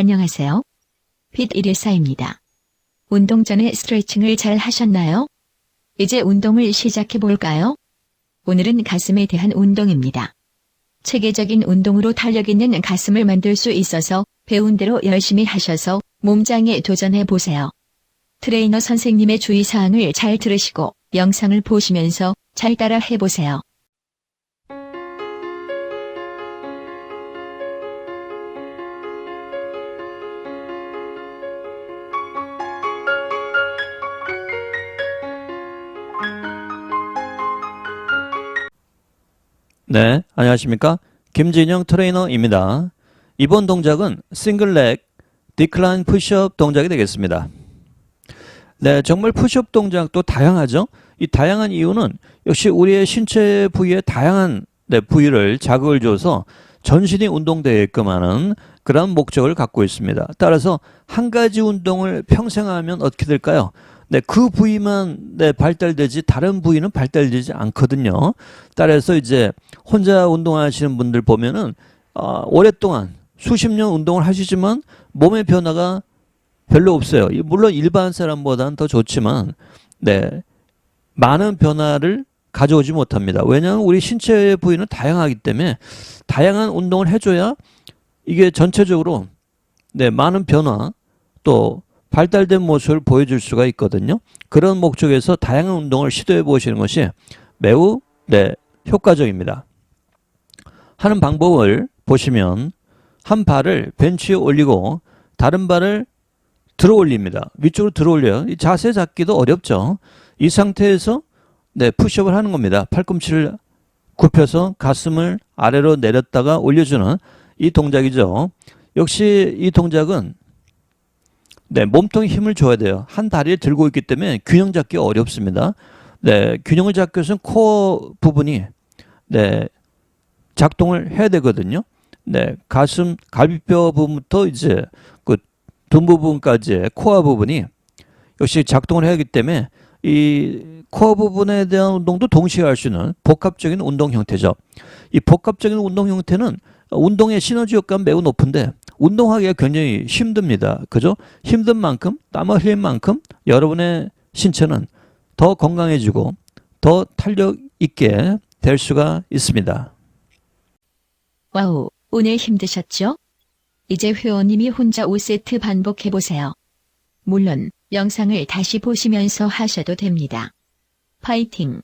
안녕하세요. 핏 114입니다. 운동 전에 스트레칭을 잘 하셨나요? 이제 운동을 시작해 볼까요? 오늘은 가슴에 대한 운동입니다. 체계적인 운동으로 탄력 있는 가슴을 만들 수 있어서 배운 대로 열심히 하셔서 몸짱에 도전해 보세요. 트레이너 선생님의 주의사항을 잘 들으시고 영상을 보시면서 잘 따라 해보세요. 네, 안녕하십니까? 김진영 트레이너입니다. 이번 동작은 싱글렉 디클라인 푸시업 동작이 되겠습니다. 네, 정말 푸시업 동작도 다양하죠? 이 다양한 이유는 역시 우리의 신체 부위에 다양한 네, 부위를 자극을 줘서 전신이 운동되게끔 하는 그런 목적을 갖고 있습니다. 따라서 한 가지 운동을 평생 하면 어떻게 될까요? 네, 그 부위만 네, 발달되지 다른 부위는 발달되지 않거든요. 따라서 이제 혼자 운동하시는 분들 보면은 어, 오랫동안 수십 년 운동을 하시지만 몸의 변화가 별로 없어요. 이- 물론 일반 사람보다는 더 좋지만 네. 많은 변화를 가져오지 못합니다. 왜냐하면 우리 신체 부위는 다양하기 때문에 다양한 운동을 해줘야 이게 전체적으로 네, 많은 변화 또 발달된 모습을 보여줄 수가 있거든요. 그런 목적에서 다양한 운동을 시도해 보시는 것이 매우 네, 효과적입니다. 하는 방법을 보시면 한 발을 벤치에 올리고 다른 발을 들어 올립니다. 위쪽으로 들어 올려요. 이 자세 잡기도 어렵죠. 이 상태에서 네, 푸시업을 하는 겁니다. 팔꿈치를 굽혀서 가슴을 아래로 내렸다가 올려주는 이 동작이죠. 역시 이 동작은 네, 몸통에 힘을 줘야 돼요. 한 다리를 들고 있기 때문에 균형 잡기 어렵습니다. 네, 균형을 잡기 위해서는 코어 부분이 네, 작동을 해야 되거든요. 네, 가슴 갈비뼈 부분부터 이제 그등 부분까지의 코어 부분이 역시 작동을 해야 하기 때문에 이 코어 부분에 대한 운동도 동시에 할 수 있는 복합적인 운동 형태죠. 이 복합적인 운동 형태는 운동의 시너지 효과가 매우 높은데 운동하기가 굉장히 힘듭니다. 그죠? 힘든 만큼 땀을 흘린 만큼 여러분의 신체는 더 건강해지고 더 탄력 있게 될 수가 있습니다. 와우, 오늘 힘드셨죠? 이제 회원님이 혼자 5세트 반복해보세요. 물론, 영상을 다시 보시면서 하셔도 됩니다. 파이팅!